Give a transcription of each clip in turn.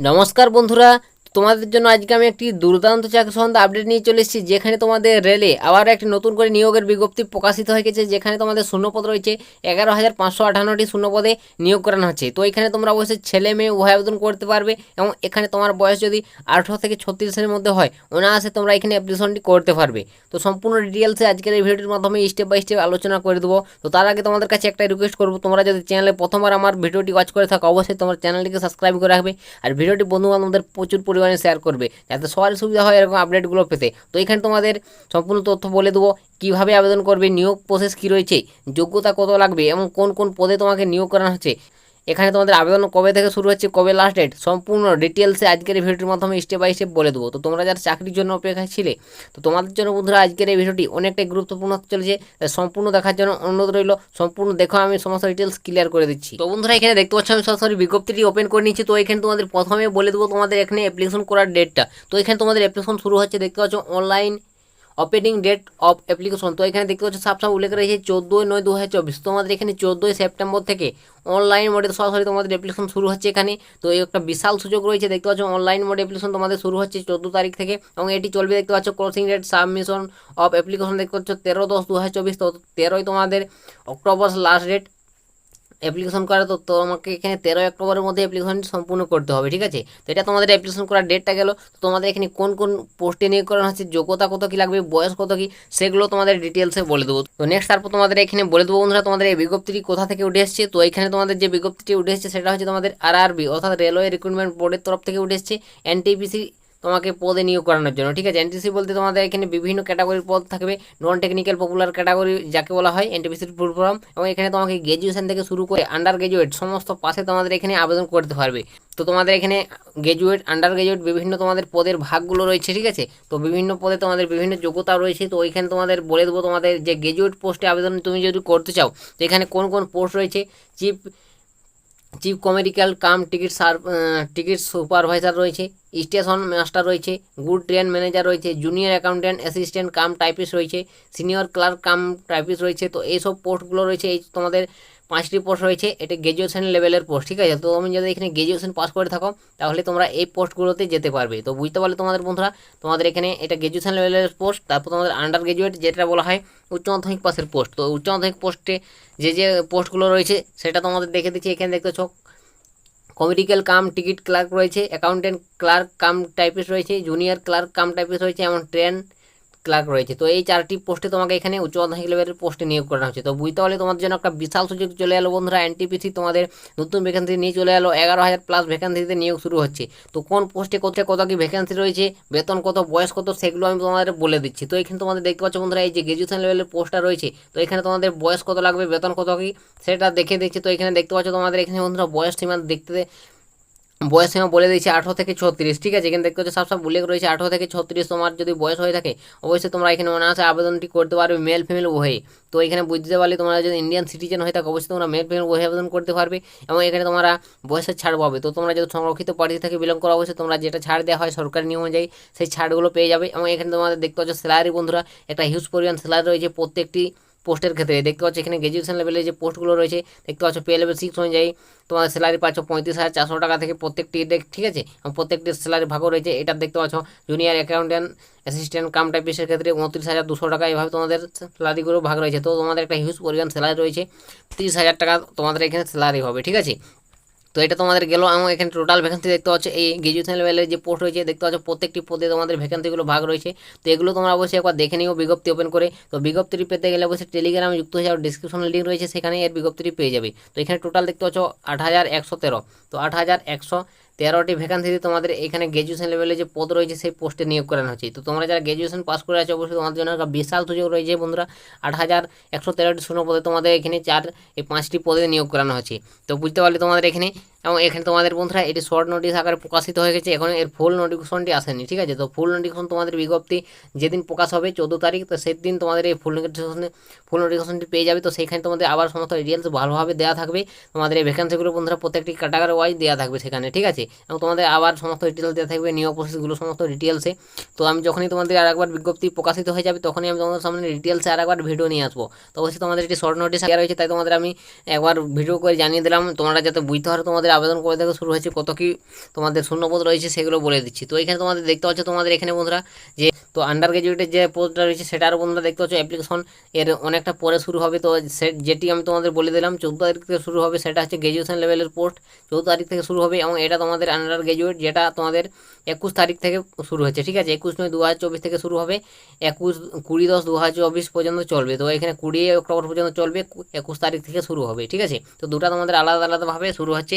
নমস্কার বন্ধুরা তোমাদের জন্য আজকে আমি একটি দুর্দান্ত চাকরি সম্বন্ধে আপডেট নিয়ে চলে এসেছি, যেখানে তোমাদের রেলে আবার একটি নতুন করে নিয়োগের বিজ্ঞপ্তি প্রকাশিত হয়ে গেছে, যেখানে তোমাদের শূন্যপদ রয়েছে, এগারো হাজার পাঁচশো আঠান্নটি শূন্যপদে নিয়োগ করানো হচ্ছে। তো এখানে তোমরা অবশ্যই ছেলে মেয়ে উভয় আবেদন করতে পারবে এবং এখানে তোমার বয়স যদি আঠেরো থেকে ছত্রিশের মধ্যে হয়, অনায়াসে তোমরা এখানে অ্যাপ্লিকেশনটি করতে পারবে। তো সম্পূর্ণ ডিটেলসে আজকের এই ভিডিওটির মাধ্যমে স্টেপ বাই স্টেপ আলোচনা করে দেবো। তো তার আগে তোমাদের কাছে একটা রিকোয়েস্ট করব, তোমরা যদি চ্যানেলে প্রথমবার আমার ভিডিওটি ওয়াচ করে থাকো, অবশ্যই তোমার চ্যানেলটিকে সাবস্ক্রাইব করে রাখবে। আর ভিডিওটি বন্ধু বান্ধবদের প্রচুর পরিমাণে শেয়ার করবে, যাতে সবারই সুবিধা হয় এরকম আপডেটগুলো পেতে। তো এখানে তোমাদের সম্পূর্ণ তথ্য বলে দেবো, কীভাবে আবেদন করবে, নিয়োগ প্রসেস কী রয়েছে, যোগ্যতা কত লাগবে, এবং কোন কোন পদে তোমাকে নিয়োগ করানো হচ্ছে। এখানে তোমাদের আবেদন কবে থেকে শুরু হচ্ছে, কবে লাস্ট ডেট সম্পূর্ণ ডিটেলসে আজকের এই ভিডিওটির মাধ্যমে স্টেপ বাই স্টেপ বলে দেবো। তো তোমরা যারা চাকরির জন্য অপেক্ষায় ছিলে, তো তোমাদের জন্য বন্ধুরা আজকের এই ভিডিওটি অনেকটাই গুরুত্বপূর্ণ চলেছে। সম্পূর্ণ দেখার জন্য অনুরোধ রইল, সম্পূর্ণ দেখো, আমি সমস্ত ডিটেলস ক্লিয়ার করে দিচ্ছি। তো বন্ধুরা, এখানে দেখতে পাচ্ছ, আমি সরাসরি বিজ্ঞপ্তিটি ওপেন করে নিচ্ছি তো এখানে তোমাদের প্রথমে বলে দেবো তোমাদের এখানে অ্যাপ্লিকেশন করার ডেটটা তো এখানে তোমাদের অ্যাপ্লিকেশন শুরু হচ্ছে, দেখতে পাচ্ছ online opening date of application তো এখানে দেখতে পাচ্ছ সাফ উল্লেখ রয়েছে চোদ্দোই নয় দু হাজার চব্বিশ তোমাদের এখানে চোদ্দোই সেপ্টেম্বর থেকে অনলাইন মোডে সরাসরি তোমাদের অ্যাপ্লিকেশন শুরু হচ্ছে এখানে। তো এই একটা বিশাল সুযোগ রয়েছে, দেখতে পাচ্ছ অনলাইন মোড অ্যাপ্লিকেশন তোমাদের শুরু হচ্ছে চোদ্দ তারিখ থেকে এবং এটি চলবে, দেখতে পাচ্ছ closing date submission of application দেখতে পাচ্ছ, তেরো দশ দু হাজার চব্বিশ। তো তেরোই তোমাদের অক্টোবর লাস্ট ডেট অ্যাপ্লিকেশন করা তো তোমাকে এখানে তেরোই অক্টোবরের মধ্যে অ্যাপ্লিকেশন সম্পূর্ণ করতে হবে, ঠিক আছে? তো এটা তোমাদের অ্যাপ্লিকেশন করার ডেটটা গেল। তোমাদের এখানে কোন কোন পোস্টে নিয়োগ করানো হচ্ছে, যোগ্যতা কত কী লাগবে, বয়স কত কী, সেগুলো তোমাদের ডিটেলসে বলে দেবো। তো নেক্সট তারপর তোমাদের এখানে বলে দেবো বন্ধুরা, তোমাদের এই বিজ্ঞপ্তিটি কোথা থেকে উঠে এসছে? তো এখানে তোমাদের যে বিজ্ঞপ্তিটি উঠে এসছে, সেটা হচ্ছে তোমাদের আরআরবি অর্থাৎ রেলওয়ে রিক্রুটমেন্ট বোর্ডের তরফ থেকে উঠে এসছে এনটিপিসি তোমাকে পদে নিয়োগ করানোর জন্য, ঠিক আছে? এনটিসি বলতে তোমাদের এখানে বিভিন্ন ক্যাটাগরির পদ থাকবে নন টেকনিক্যাল পপুলার ক্যাটাগরি যাকে বলা হয় এনটিপিসির ফুল ফর্ম এবং এখানে তোমাকে গ্র্যাজুয়েশন থেকে শুরু করে আন্ডার গ্র্যাজুয়েট সমস্ত পাশে তোমাদের এখানে আবেদন করতে পারবে। তো তোমাদের এখানে গ্র্যাজুয়েট আন্ডার গ্র্যাজুয়েট বিভিন্ন তোমাদের পদের ভাগগুলো রয়েছে, ঠিক আছে? তো বিভিন্ন পদে তোমাদের বিভিন্ন যোগ্যতা রয়েছে, তো ওইখানে তোমাদের বলে দেবো তোমাদের যে গ্র্যাজুয়েট পোস্টে আবেদন তুমি যদি করতে চাও, তো এখানে কোন কোন পোস্ট রয়েছে? Chief chief commercial cum ticket সার টিকিট সুপারভাইজার রয়েছে স্টেশন মাস্টার রয়েছে গুড ট্রেন ম্যানেজার রয়েছে junior accountant assistant cum typist রয়েছে সিনিয়র ক্লার্ক কাম টাইপিস্ট রয়েছে, তো এইসব পোস্টগুলো রয়েছে, এই তোমাদের পাঁচটি পোস্ট রয়েছে, এটা গ্র্যাজুয়েশন লেভেলের পোস্ট ঠিক আছে? তো তুমি যদি এখানে গ্র্যাজুয়েশন পাস করে থাকো, তাহলে তোমরা এই পোস্টগুলোতে যেতে পারবে। তো বুঝতে পারলে তোমাদের বন্ধুরা, তোমাদের এখানে এটা গ্র্যাজুয়েশন লেভেলের পোস্ট তারপর তোমাদের আন্ডার গ্র্যাজুয়েট যেটা বলা হয় উচ্চ মাধ্যমিক পাসের পোস্ট তো উচ্চ মাধ্যমিক পোস্টে যে যে পোস্টগুলো রয়েছে, সেটা তোমাদের দেখে দিচ্ছি। এখানে দেখতে চোখ কমেডিক্যাল কাম টিকিট ক্লার্ক রয়েছে অ্যাকাউন্টেন্ট ক্লার্ক কাম টাইপিস্ট রয়েছে জুনিয়র ক্লার্ক কাম টাইপিস্ট রয়েছে, এমন ট্রেন ক্লার্ক রয়েছে। তো এই চারটি পোস্টে তোমাকে এখানে উচ্চ মাধ্যমিক লেভেলের পোস্টে নিয়োগ করা হচ্ছে। তো বুঝতে পারলে তোমাদের জন্য একটা বিশাল সুযোগ চলে এলো বন্ধুরা। এনটিপিসি তোমাদের নতুন ভ্যাকেন্সি নিয়ে চলে এলো। এগারো হাজার প্লাস ভ্যাকেন্সিতে নিয়োগ শুরু হচ্ছে। তো কোন পোস্টে কোথায় কত কি ভ্যাকেন্সি রয়েছে, বেতন কত, বয়স কত, সেগুলো আমি তোমাদের বলে দিচ্ছি। তো এখানে তোমাদের দেখতে পাচ্ছ বন্ধুরা, এই যে গ্র্যাজুয়েশন লেভেলের পোস্টটা রয়েছে, তো এখানে তোমাদের বয়স কত লাগবে, বেতন কত কি, সেটা দেখে দিচ্ছি। তো এখানে দেখতে পাচ্ছ তোমাদের এখানে বন্ধুরা, বয়স সীমা দেখতে বয়স সীমা বলে দিয়েছে আঠারো থেকে ছত্রিশ, ঠিক আছে? এখানে দেখতে হচ্ছে সব সব উল্লেখ রয়েছে আঠারো থেকে ছত্রিশ, তোমার যদি বয়স হয়ে থাকে, অবশ্যই তোমরা এখানে অনায়াসে আবেদনটি করতে পারবে মেল ফিমেল উভয়ে। তো এখানে বুঝতে পারলে তোমরা যদি ইন্ডিয়ান সিটিজেন হয়ে থাকে, অবশ্যই তোমরা মেল ফিমেল উভয়ে আবেদন করতে পারবে এবং এখানে তোমরা বয়সের ছাড় পাবে। তো তোমরা যদি সংরক্ষিত পার্টি থেকে বিলং করা, অবশ্যই তোমরা যেটা ছাড় দেওয়া হয় সরকারি নিয়ম অনুযায়ী, সেই ছাড়গুলো পেয়ে যাবে এবং এখানে তোমাদের দেখতে পাচ্ছ স্যালারি বন্ধুরা, একটা হিউজ পরিমাণ স্যালারি রয়েছে। প্রত্যেকটি পোস্টের ক্ষেত্রে। দেখতে পাচ্ছ এখানে গ্র্যাজুয়েশন লেভেলে যে পোস্টগুলো রয়েছে, দেখতে পাচ্ছ পে লেভেল সিক্স অনুযায়ী তোমার স্যালারি পাচ্ছ পঁয়ত্রিশ হাজার চারশো টাকা থেকে প্রত্যেকটি ঠিক আছে? এবং প্রত্যেকটি স্যালারি ভাগও রয়েছে। এটা দেখতে পাচ্ছ জুনিয়র অ্যাকাউন্ট্যান্ট অ্যাসিস্ট্যান্ট কাম টাইপিসের ক্ষেত্রে উনত্রিশ হাজার দুশো টাকা এভাবে তোমাদের স্যালারিগুলো ভাগ রয়েছে। তো তোমাদের একটা হিউজ পরিমাণ স্যালারি রয়েছে, তিরিশ হাজার টাকা তোমাদের এখানে স্যালারি হবে, ঠিক আছে? তো এটা তোমাদের গেল, এবং এখানে টোটাল ভ্যাকেন্সি দেখতে পাচ্ছ, এই গ্রাজুয়েশন লেভেলের যে পোস্ট রয়েছে, দেখতে পাচ্ছ প্রত্যেকটি পদে তোমাদের ভ্যাকেন্সিগুলো ভাগ রয়েছে। তো এগুলো তোমরা অবশ্যই একবার দেখে নিও বিজ্ঞপ্তি ওপেন করে। তো বিজ্ঞপ্তিটি পেতে গেলে অবশ্যই টেলিগ্রামে যুক্ত হয়ে যাও ডিসক্রিপশন লিঙ্ক রয়েছে সেখানে এর বিজ্ঞপ্তিটি পেয়ে যাবে। তো এখানে টোটাল দেখতে পাচ্ছ আট হাজার একশো তেরো। তো আট হাজার একশো তেরোটি ভ্যাকান্সিতে তোমাদের এখানে গ্র্যাজুয়েশন লেভেলে যে পদ রয়েছে, সেই পোস্টে নিয়োগ করানো হচ্ছে। তো তোমরা যারা গ্র্যাজুয়েশন পাস করে আছো, অবশ্যই তোমাদের জন্য একটা বিশাল সুযোগ রয়েছে বন্ধুরা। আট হাজার একশো তেরোটি শূন্য পদে তোমাদের এখানে চার, এই পাঁচটি পদে নিয়োগ করানো হচ্ছে। তো বুঝতে পারলে তোমাদের এখানে এবং এখানে তোমাদের বন্ধুরা এটি শর্ট নোটিশ আকারে প্রকাশিত হয়ে গেছে। এখন এর ফুল নোটিফিকেশনটি আসেনি, ঠিক আছে? তো ফুল নোটিফিকেশন তোমাদের বিজ্ঞপ্তি যেদিন প্রকাশ হবে চোদ্দ তারিখ, তো সেদিন তোমাদের এই ফুল নোটিফিকেশনে ফুল নোটিফিকেশনটি পেয়ে যাবে। তো সেইখানে তোমাদের আবার সমস্ত ডিটেলস ভালোভাবে দেওয়া থাকবে। তোমাদের এই ভ্যাকেন্সিগুলো বন্ধুরা প্রত্যেকটি ক্যাটাগরি ওয়াইজ দেওয়া থাকবে সেখানে, ঠিক আছে? এবং তোমাদের আবার সমস্ত ডিটেলস দেওয়া থাকবে নিয়োগ প্রসেসগুলো সমস্ত ডিটেলসে তো আমি যখনই তোমাদের আর একবার বিজ্ঞপ্তি প্রকাশিত হয়ে যাবে, তখনই আমি তোমাদের সামনে ডিটেলসে আর একবার ভিডিও নিয়ে আসব। তো অবশ্যই তোমাদের একটি শর্ট নোটিশ দেওয়া রয়েছে, তাই তোমাদের আমি একবার ভিডিও করে জানিয়ে দিলাম। তোমরা যাতে বুঝতে পারো তোমাদের তোমাদের আবেদন করে থেকে শুরু হয়েছে, কত কি তোমাদের শূন্যপদ রয়েছে সেগুলো বলে দিচ্ছি। তো এখানে তোমাদের দেখতে পাচ্ছ তোমাদের এখানে বন্ধুরা যে, তো আন্ডার গ্রাজুয়েটের যে পোস্টটা রয়েছে সেটারও বন্ধুরা দেখতে পাচ্ছ অ্যাপ্লিকেশন এর অনেকটা পরে শুরু হবে। তো যেটি আমি তোমাদের বলে দিলাম, চৌদ্দ তারিখ থেকে শুরু হবে, সেটা হচ্ছে গ্র্যাজুয়েশন লেভেলের পোস্ট চৌদ্দ তারিখ থেকে শুরু হবে এবং এটা তোমাদের আন্ডার গ্রাজুয়েট যেটা তোমাদের একুশ তারিখ থেকে শুরু হচ্ছে ঠিক আছে? একুশ নয় দু থেকে শুরু হবে, একুশ, কুড়ি দশ দু পর্যন্ত চলবে। তো এখানে কুড়ি অক্টোবর পর্যন্ত চলবে, একুশ তারিখ থেকে শুরু হবে, ঠিক আছে? তো দুটা তোমাদের আলাদা আলাদাভাবে শুরু হচ্ছে।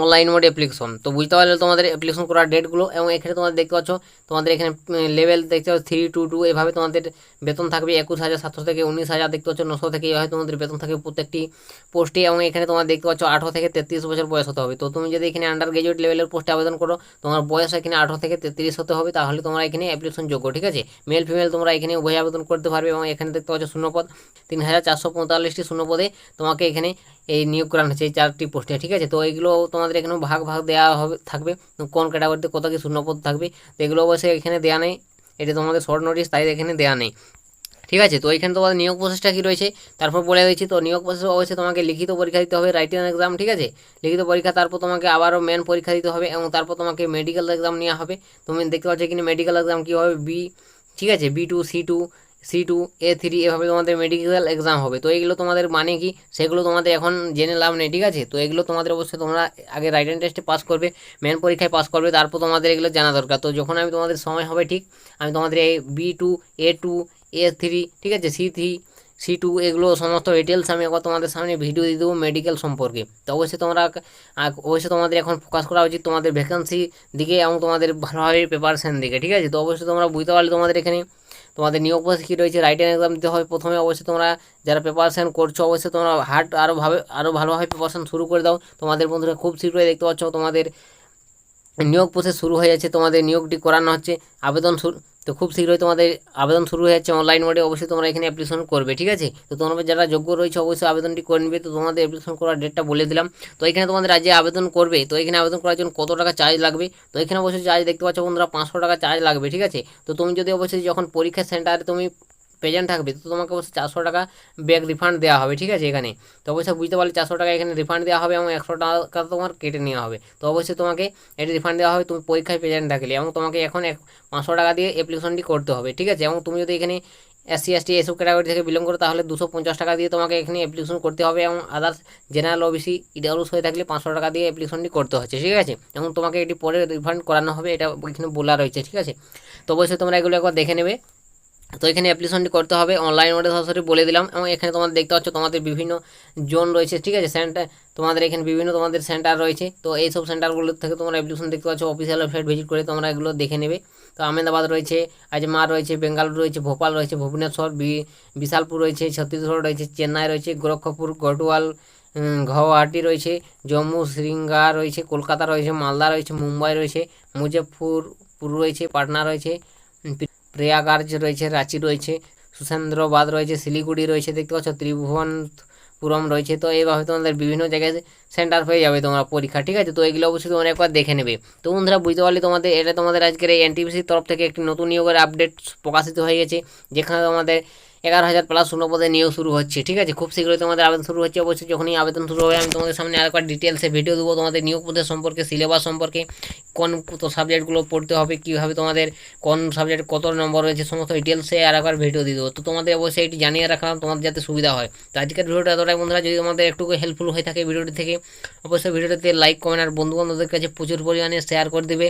অনলাইন মোড অ্যাপ্লিকেশন তো বুঝতে পারলে তোমাদের অ্যাপ্লিকেশন করার ডেটগুলো এবং এখানে তোমাদের দেখতে পাচ্ছ, তোমাদের এখানে লেভেল দেখতে পাচ্ছ থ্রি টু টু এভাবে তোমাদের বেতন থাকবে একুশ হাজার সাতশো থেকে উনিশ হাজার, দেখতে পাচ্ছ নশো থেকে এভাবে তোমাদের বেতন থাকবে প্রত্যেকটি পোস্টে এবং এখানে তোমার দেখতে পাচ্ছ আঠারো থেকে তেত্রিশ বছর বয়স হতে হবে। তো তুমি যদি এখানে আন্ডার গ্রাজুয়েট লেভেলের পোস্টে আবেদন করো, তোমার বয়স এখানে আঠারো থেকে তেত্রিশ হতে হবে, তাহলে তোমরা এখানে অ্যাপ্লিকেশন যোগ্য, ঠিক আছে? মেল ফিমেল তোমরা এখানে উভয় আবেদন করতে পারবে এবং এখানে দেখতে পাচ্ছ শূন্যপদ, তিন হাজার চারশো পঁয়তাল্লিশটি শূন্যপদে তোমাকে এখানে এই নিয়োগ করানো হচ্ছে এই চারটি পোস্টে ঠিক আছে? তো এইগুলো তোমাদের এখানে ভাগ ভাগ দেওয়া হবে, থাকবে। কোন ক্যাটাগরিতে কত কি শূন্যপদ থাকবে, তো এগুলো অবশ্যই এখানে দেওয়া নেই। এটা তোমাদের শর্ট নোটিস তাই এখানে দেওয়া নেই। ঠিক আছে, তো এখানে তোমাদের নিয়োগ প্রসেসটা কী রয়েছে, তারপর বলে দিচ্ছি। তো নিয়োগ প্রসেস অবশ্যই তোমাকে লিখিত পরীক্ষা দিতে হবে রাইটিং এক্সাম ঠিক আছে? লিখিত পরীক্ষা, তারপর তোমাকে আবারও মেন পরীক্ষা দিতে হবে এবং তারপর তোমাকে মেডিকেল এক্সাম নেওয়া হবে। তুমি দেখতে পাচ্ছ এখানে মেডিকেল এক্সাম কী হবে বি ঠিক আছে? B two C two C two A three এভাবে তোমাদের মেডিকেল এক্সাম হবে। তো এগুলো তোমাদের মানে কি? সেগুলো তোমাদের এখন জেনে লাভ নেই, ঠিক আছে? তো এগুলো তোমাদের অবশ্যই তোমরা আগে রাইটিং টেস্টে পাস করবে মেন পরীক্ষায় পাস করবে, তারপর তোমাদের এগুলো জানা দরকার। তো যখন আমি তোমাদের সময় হবে, ঠিক? আমি তোমাদের এই B two A two A three ঠিক আছে? সি থ্রি সি টু এগুলো সমস্ত ডিটেলস আমি একবার তোমাদের সামনে ভিডিও দিয়ে দেবো মেডিকেল সম্পর্কে। তো অবশ্যই তোমরা অবশ্যই তোমাদের এখন ফোকাস করা উচিত তোমাদের ভ্যাকেন্সি দিকে এবং তোমাদের ভালোভাবে প্রিপারেশন দিকে, ঠিক আছে? তো অবশ্যই তোমরা বুঝতে পারলে তোমাদের এখানে তোমাদের নিয়োগ প্রসেস কী রয়েছে? রাইটিং এক্সাম দিতে হবে প্রথমে। অবশ্যই তোমরা যারা প্রিপারেশান করছ, অবশ্যই তোমরা হার্ড আরও ভাবে আরও ভালোভাবে প্রিপারেশান শুরু করে দাও। তোমাদের বন্ধুরা খুব শীঘ্রই দেখতে পাচ্ছ, তোমাদের নিয়োগ প্রসেস শুরু হয়ে যাচ্ছে। তোমাদের নিয়োগটি করানো হচ্ছে। আবেদন শুরু তো খুব শীঘ্রই তোমাদের আবেদন শুরু হয়ে যাচ্ছে অনলাইন মোডে অবশ্যই তোমরা এখানে অ্যাপ্লিকেশন করবে, ঠিক আছে? তো তোমরা যারা যোগ্য রয়েছে অবশ্যই আবেদনটি করে নেবে। তো তোমাদের অ্যাপ্লিকেশন করার ডেটটা বলে দিলাম। তো এখানে তোমাদের আজকে আবেদন করবে। তো এখানে আবেদন করার জন্য কত টাকা চার্জ লাগবে? তো এখানে অবশ্যই চার্জ দেখতে পাচ্ছ বন্ধুরা, পাঁচশো টাকা চার্জ লাগবে, ঠিক আছে? তো তুমি যদি অবশ্যই যখন পরীক্ষা সেন্টারে তুমি প্রেজেন্ট থাকবে। তো তোমাকে অবশ্যই চারশো টাকা ব্যাক রিফান্ড দেওয়া হবে, ঠিক আছে এখানে? তো অবশ্যই বুঝতে পারলে চারশো টাকা এখানে রিফান্ড দেওয়া হবে এবং একশো টাকা তোমার কেটে নেওয়া হবে। তো অবশ্যই তোমাকে এটি রিফান্ড দেওয়া হবে, তুমি পরীক্ষায় প্রেজেন্ট থাকলে এবং তোমাকে এখন এক পাঁচশো টাকা দিয়ে অ্যাপ্লিকেশনটি করতে হবে, ঠিক আছে? এবং তুমি যদি এখানে এসসি এসটি এসব ক্যাটাগরি থেকে বিলং করো, তাহলে দুশো পঞ্চাশ টাকা দিয়ে তোমাকে এখানে অ্যাপ্লিকেশন করতে হবে এবং আদার্স জেনারেল ওবিসি ইডাব্লিউস হয়ে থাকলে পাঁচশো টাকা দিয়ে অ্যাপ্লিকেশনটি করতে হচ্ছে, ঠিক আছে? এবং তোমাকে এটি পরে রিফান্ড করানো হবে, এটা এখানে বলা রয়েছে, ঠিক আছে? তো অবশ্যই তোমরা এগুলো একবার দেখে নেবে। তো এখানে অ্যাপ্লিকেশনটি করতে হবে। অনলাইন মোডে সরাসরি বলে দিলাম এবং এখানে তোমাদের দেখতে পাচ্ছ তোমাদের বিভিন্ন জোন রয়েছে ঠিক আছে? সেন্টার তোমাদের এখানে বিভিন্ন তোমাদের সেন্টার রয়েছে। তো এই সব সেন্টারগুলো থেকে তোমরা অ্যাপ্লিকেশন দেখতে পাচ্ছ অফিসিয়াল ওয়েবসাইট ভিজিট করে তোমরা এগুলো দেখে নেবে। তো আহমেদাবাদ রয়েছে আজমার রয়েছে বেঙ্গালুরু রয়েছে ভোপাল রয়েছে ভুবনেশ্বর বিশালপুর রয়েছে ছত্তিশগড় রয়েছে চেন্নাই রয়েছে গোরক্ষপুর গডওয়াল উম, গুয়াহাটি রয়েছে জম্মু শৃঙ্গার রয়েছে কলকাতা রয়েছে মালদা রয়েছে মুম্বাই রয়েছে মুজফরপুর রয়েছে পাটনা রয়েছে প্রয়াগরাজ রয়েছে, রাঁচি রয়েছে সুসেন্দ্রবাদ রয়েছে, শিলিগুড়ি রয়েছে, দেখতে পাচ্ছ, ত্রিভুবনপুরম রয়েছে। তো এইভাবে তোমাদের বিভিন্ন জায়গায় সেন্টার হয়ে যাবে তোমার পরীক্ষা, ঠিক আছে? তো এগুলো অবশ্যই তোমরা একবার দেখে নেবে। তো বন্ধুরা, বুঝতে পারলে তোমাদের, এটা তোমাদের আজকের এই এনটিপিসির তরফ থেকে একটি নতুন নিয়োগের আপডেট প্রকাশিত হয়ে গেছে, যেখানে তোমাদের এগারো হাজার প্লাস শূন্য পদে নিয়োগ শুরু হচ্ছে, ঠিক আছে? খুব শীঘ্রই তোমাদের আবেদন শুরু হচ্ছে, অবশ্যই যখনই আবেদন শুরু হবে, আমি তোমাদের সামনে আরেকবার ডিটেলসে ভিডিও দেবো, তোমাদের নিয়োগ পদের সম্পর্কে সিলেবাস সম্পর্কে, কোন সাবজেক্টগুলো পড়তে হবে, কীভাবে তোমাদের কোন সাবজেক্ট কত নম্বর রয়েছে, সমস্ত ডিটেলসে আর একবার ভিডিও দিয়ে দেবো। তো তোমাদের অবশ্যই এটি জানিয়ে রাখলাম, তোমাদের যাতে সুবিধা হয়। তো আজকের ভিডিওটা এতটাই, বন্ধুরা, যদি তোমাদের একটু হেল্পফুল হয়ে থাকে ভিডিওটি থেকে, অবশ্যই ভিডিওটিতে লাইক কমেন্ট আর বন্ধু বান্ধবদের কাছে প্রচুর পরিমাণে শেয়ার করে দেবে।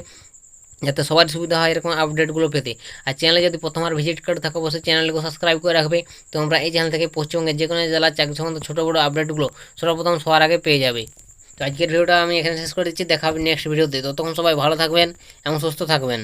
যাতে সবার সুবিধা হয় এরকম আপডেটগুলো পেতে। আর চ্যানেলে যদি প্রথমবার ভিজিট করে থাকো, অবশ্যই চ্যানেলকে সাবস্ক্রাইব করে রাখবে। তোমরা এই চ্যানেল থেকে পশ্চিমবঙ্গের যে কোনো জেলার চাকরি সম্বন্ধে ছোটো, বড়ো আপডেটগুলো সর্বপ্রথম সবার আগে পেয়ে যাবে। তো আজকের ভিডিওটা আমি এখানে শেষ করে দিচ্ছি। দেখা নেক্সট ভিডিওতে ততক্ষণ সবাই ভালো থাকবেন এবং সুস্থ থাকবেন।